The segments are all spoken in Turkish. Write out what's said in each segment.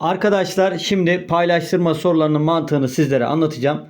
Arkadaşlar şimdi paylaştırma sorularının mantığını sizlere anlatacağım.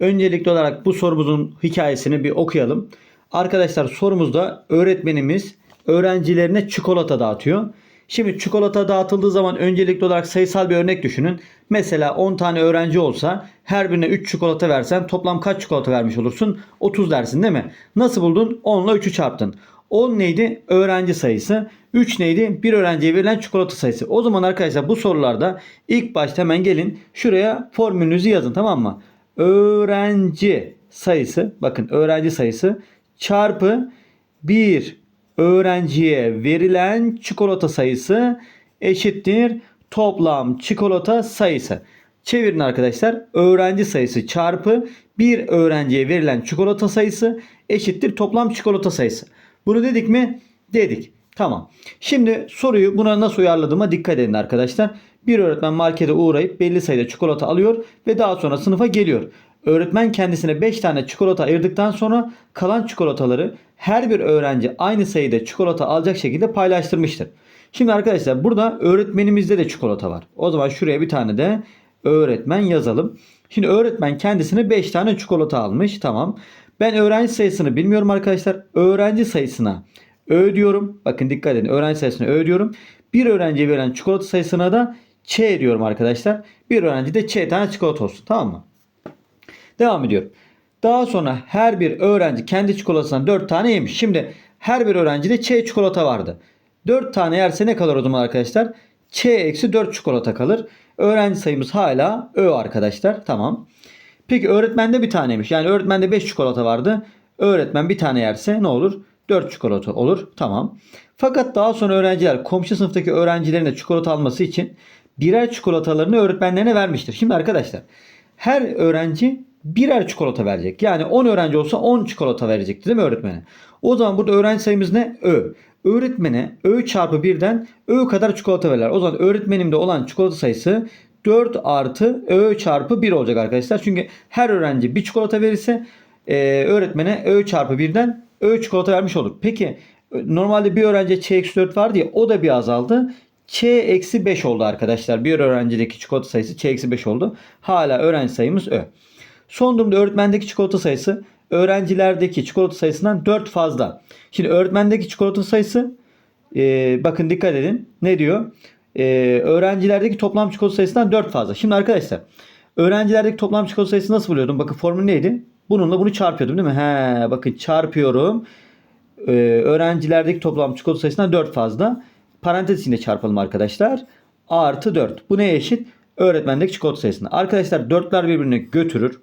Öncelikli olarak bu sorumuzun hikayesini bir okuyalım. Arkadaşlar sorumuzda öğretmenimiz öğrencilerine çikolata dağıtıyor. Şimdi çikolata dağıtıldığı zaman öncelikli olarak sayısal bir örnek düşünün. Mesela 10 tane öğrenci olsa her birine 3 çikolata versen toplam kaç çikolata vermiş olursun? 30 dersin değil mi? Nasıl buldun? 10 ile 3'ü çarptın. 10 neydi? Öğrenci sayısı. 3 neydi? Bir öğrenciye verilen çikolata sayısı. O zaman arkadaşlar bu sorularda ilk başta hemen gelin şuraya formülünüzü yazın tamam mı? Öğrenci sayısı bakın öğrenci sayısı çarpı bir öğrenciye verilen çikolata sayısı eşittir toplam çikolata sayısı. Çevirin arkadaşlar. Öğrenci sayısı çarpı bir öğrenciye verilen çikolata sayısı eşittir toplam çikolata sayısı. Bunu dedik mi? Dedik. Tamam. Şimdi soruyu buna nasıl uyarladığıma dikkat edin arkadaşlar. Bir öğretmen markete uğrayıp belli sayıda çikolata alıyor ve daha sonra sınıfa geliyor. Öğretmen kendisine 5 tane çikolata ayırdıktan sonra kalan çikolataları her bir öğrenci aynı sayıda çikolata alacak şekilde paylaştırmıştır. Şimdi arkadaşlar burada öğretmenimizde de çikolata var. O zaman şuraya bir tane de öğretmen yazalım. Şimdi öğretmen kendisine 5 tane çikolata almış. Tamam. Ben öğrenci sayısını bilmiyorum arkadaşlar. Öğrenci sayısına Ö diyorum. Bakın dikkat edin. Öğrenci sayısına Ö diyorum. Bir öğrenciye verilen çikolata sayısına da Ç diyorum arkadaşlar. Bir öğrenci de Ç tane çikolata olsun. Tamam mı? Devam ediyorum. Daha sonra her bir öğrenci kendi çikolatasından 4 tane yemiş. Şimdi her bir öğrencide Ç çikolata vardı. 4 tane yerse ne kalır o zaman arkadaşlar? Ç eksi 4 çikolata kalır. Öğrenci sayımız hala Ö arkadaşlar. Tamam. Peki öğretmende bir taneymiş. Yani öğretmende 5 çikolata vardı. Öğretmen bir tane yerse ne olur? 4 çikolata olur. Tamam. Fakat daha sonra öğrenciler komşu sınıftaki öğrencilerin de çikolata alması için birer çikolatalarını öğretmenlerine vermiştir. Şimdi arkadaşlar her öğrenci birer çikolata verecek. Yani 10 öğrenci olsa 10 çikolata verecekti değil mi öğretmene? O zaman burada öğrenci sayımız ne? Ö. Öğretmene Ö çarpı 1'den Ö kadar çikolata verirler. O zaman öğretmenimde olan çikolata sayısı 4 artı Ö çarpı 1 olacak arkadaşlar. Çünkü her öğrenci bir çikolata verirse e, öğretmene Ö çarpı 1'den Ö çikolata vermiş olur. Peki normalde bir öğrenciye Ç eksi 4 var diye o da bir azaldı. Ç eksi 5 oldu arkadaşlar. Bir öğrencideki çikolata sayısı Ç eksi 5 oldu. Hala öğrenci sayımız Ö. Son durumda öğretmendeki çikolata sayısı öğrencilerdeki çikolata sayısından 4 fazla. Şimdi öğretmendeki çikolata sayısı e, bakın dikkat edin. Ne diyor? E, öğrencilerdeki toplam çikolata sayısından 4 fazla. Şimdi arkadaşlar öğrencilerdeki toplam çikolata sayısı nasıl buluyordum? Bakın formül neydi? Bununla bunu çarpıyordum değil mi? He, bakın çarpıyorum. Ee, öğrencilerdeki toplam çikolata sayısından 4 fazla. Parantez içinde çarpalım arkadaşlar. Artı 4. Bu neye eşit? Öğretmendeki çikolata sayısına. Arkadaşlar 4'ler birbirini götürür.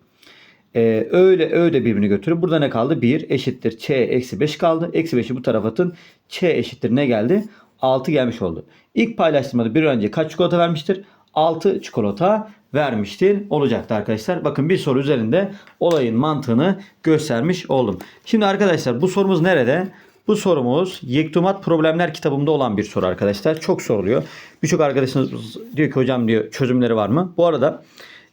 Ee, öyle öyle birbirini götürür. Burada ne kaldı? 1 eşittir. Ç eksi 5 kaldı. Eksi 5'i bu tarafa atın. Ç eşittir ne geldi? 6 gelmiş oldu. İlk paylaştırmada bir önce kaç çikolata vermiştir? 6 çikolata vermiştir olacaktı arkadaşlar. Bakın bir soru üzerinde olayın mantığını göstermiş oldum. Şimdi arkadaşlar bu sorumuz nerede? Bu sorumuz Yektumat Problemler kitabımda olan bir soru arkadaşlar. Çok soruluyor. Birçok arkadaşınız diyor ki hocam diyor çözümleri var mı? Bu arada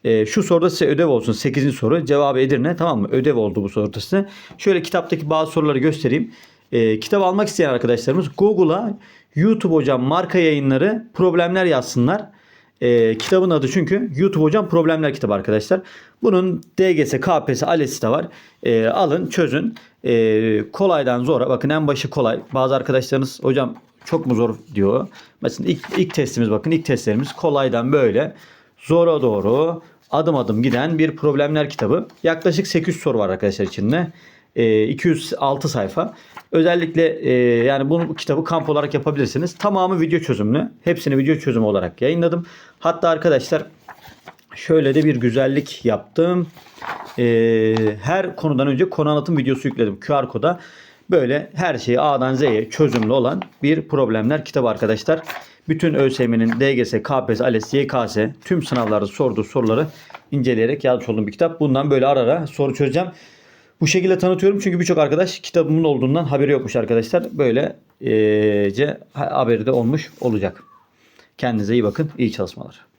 e, şu soruda size ödev olsun. 8. soru. Cevabı Edirne. Tamam mı? Ödev oldu bu soruda size. Şöyle kitaptaki bazı soruları göstereyim. E, kitap almak isteyen arkadaşlarımız Google'a YouTube hocam marka yayınları problemler yazsınlar. E, kitabın adı çünkü YouTube Hocam Problemler kitabı arkadaşlar. Bunun DGS, KPSS, ALES'i de var. E, alın çözün. E, kolaydan zora. Bakın en başı kolay. Bazı arkadaşlarınız hocam çok mu zor diyor. Mesela ilk, ilk testimiz bakın ilk testlerimiz kolaydan böyle zora doğru adım adım giden bir problemler kitabı. Yaklaşık 800 soru var arkadaşlar içinde. E, 206 sayfa. Özellikle e, yani bu kitabı kamp olarak yapabilirsiniz. Tamamı video çözümlü. Hepsini video çözümü olarak yayınladım. Hatta arkadaşlar şöyle de bir güzellik yaptım. E, her konudan önce konu anlatım videosu yükledim QR koda. Böyle her şeyi A'dan Z'ye çözümlü olan bir problemler kitabı arkadaşlar. Bütün ÖSYM'nin DGS, KPSS, ALES, YKS tüm sınavlarda sorduğu soruları inceleyerek yazmış olduğum bir kitap. Bundan böyle ara ara soru çözeceğim. Bu şekilde tanıtıyorum çünkü birçok arkadaş kitabımın olduğundan haberi yokmuş arkadaşlar. Böylece haberi de olmuş olacak. Kendinize iyi bakın. İyi çalışmalar.